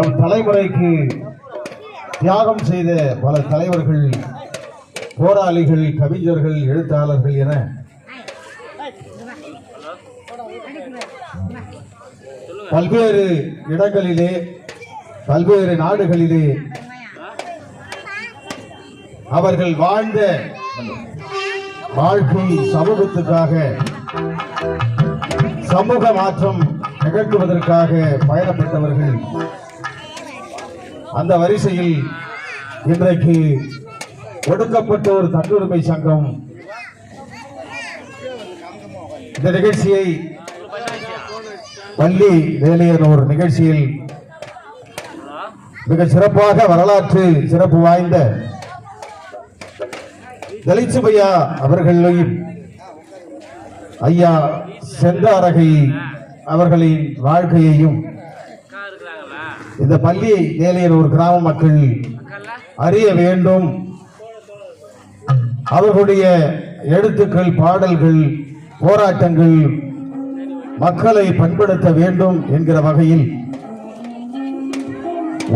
நம் தலைமுறைக்கு தியாகம் செய்த பல தலைவர்கள் போராளிகள் கவிஞர்கள் எழுத்தாளர்கள் என பல்வேறு இடங்களிலே பல்வேறு நாடுகளிலே அவர்கள் வாழ்ந்த வாழ்க்கை சமூகத்துக்காக சமூக மாற்றம் நிகழ்த்துவதற்காக பயணப்பட்டவர்கள் அந்த வரிசையில் இன்றைக்கு ஒடுக்கப்பட்டோர் தன்னுரிமை சங்கம். இந்த நிகழ்ச்சியை பள்ளி வேலையனூர் நிகழ்ச்சியில் மிக சிறப்பாக வரலாற்று சிறப்பு வாய்ந்த தலிச்சுமையா அவர்களையும் ஐயா செந்தாரகை அவர்களின் வாழ்க்கையையும் இந்த பள்ளி வேலையனூர் கிராம மக்கள் அறிய வேண்டும். அவர்களுடைய எழுத்துக்கள் பாடல்கள் போராட்டங்கள் மக்களை பண்படுத்த வேண்டும் என்கிற வகையில்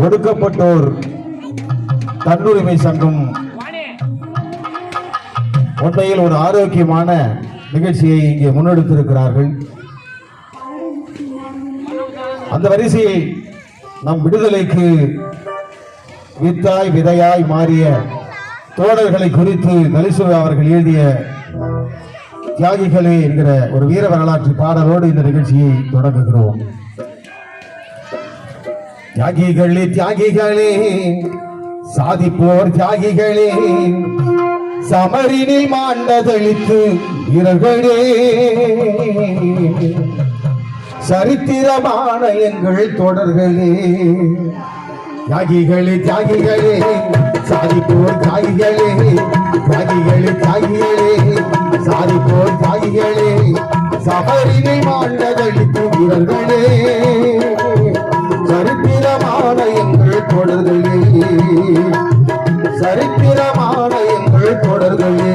ஒடுக்கப்பட்டோர் தன்னுரிமை சங்கம் உண்மையில் ஒரு ஆரோக்கியமான நிகழ்ச்சியை இங்கே முன்னெடுத்திருக்கிறார்கள். அந்த வரிசையில் நம் விடுதலைக்கு வித்தாய் விதையாய் மாறிய தோழர்களை குறித்து நலிசுவா அவர்கள் எழுதிய தியாகிகளே என்கிற ஒரு வீர வரலாற்று பாடலோடு இந்த நிகழ்ச்சியை தொடங்குகிறோம். தியாகிகளே தியாகிகளே சாதிப்போர் தியாகிகளே சமரினில் மாண்டதளித்து வீரர்களே. சரித்திரமான எங்கள் தொடர்களே. தியாகிகளே தியாகிகளே சாதிப்போர் தியாகிகளே தியாகிகளே தியாகிகளே சாதிப்போர் தியாகிகளே சபரினை மாண்டதளித்து வீரர்களே. சரித்திரமான எங்கள் தொடர்களே. சரித்திரமான எங்கள் தொடர்களே.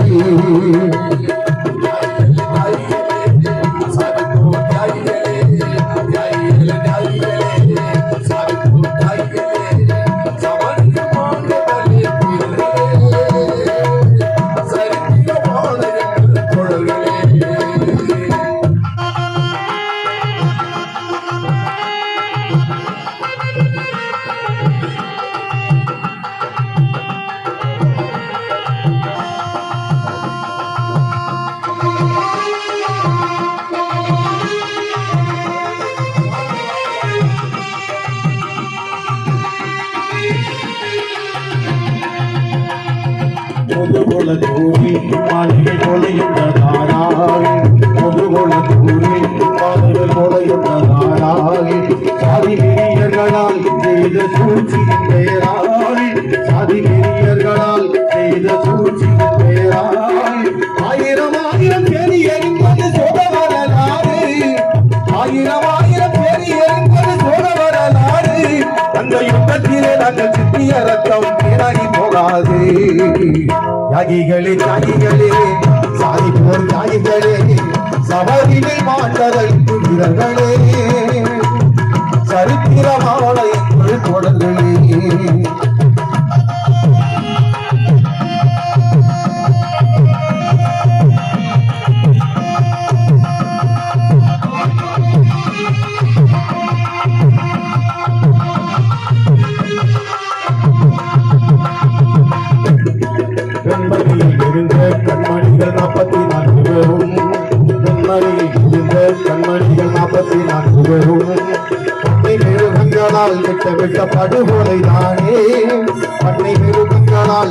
முதுகுல தூவி மாளிகை கொலையுண்டதானாகி முதுகுல தூவி மாளிகை கொலையுண்டதானாகி சாதி வெறியர்களால் செய்த சூழ்ச்சியின் பேராய் சாதி வெறியர்களால் செய்த சூழ்ச்சியின் பேராய் ஆயிரம் ஆயிரம் பேர் எரிப்பது சோழ வரலாறு ஆயிரம் ஆயிரம் பேர் எரிப்பது சோழ வரலாறு அந்த யுத்தத்திலே நாங்கள் சித்திய ரத்தம் வீணாகி போகாது. யாகிகளே தியாகிகளே சாதி போர் தியாகிகளே சபரினை மாண்டதற்கு வீரர்களே சரித்திரமான தொடர்களே.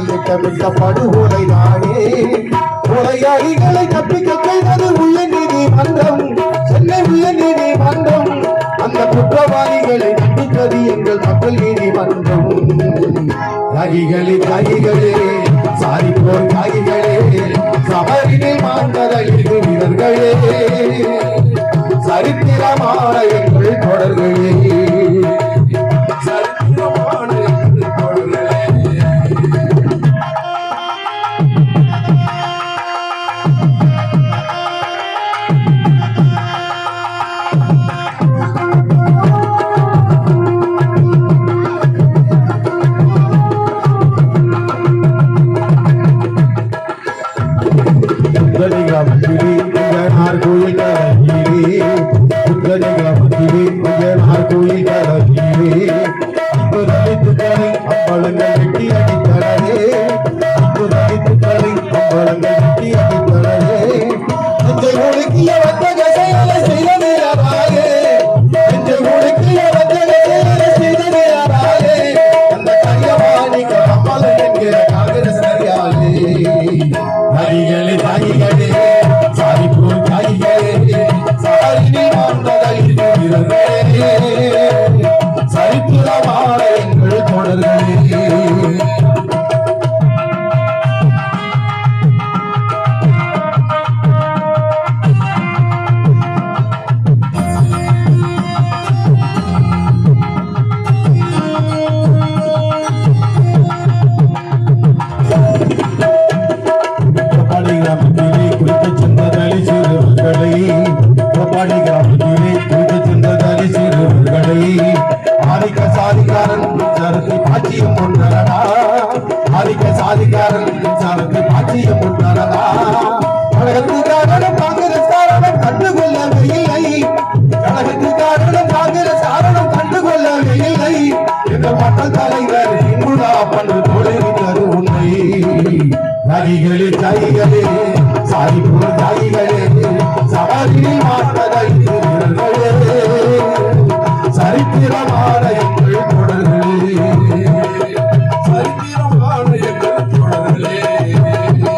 திட்டமிட்ட படுகொலை நாடே கொலையாளிகளை தப்பிக்க செய்தது உயர் நீதிமன்றம் சென்னை உயர் நீதிமன்றம் அந்த குற்றவாளிகளை தண்டித்தது எங்கள் மக்கள் நீதிமன்றம் தகிகளே தகிகளே சாரி போர் தகிகளே சபரினில் மாண்டதழிக்கு வீரர்களே. சரித்திரமான எங்கள் தொடர்கள் रे जनार गोयल हीरे पुत्र जगवती रे।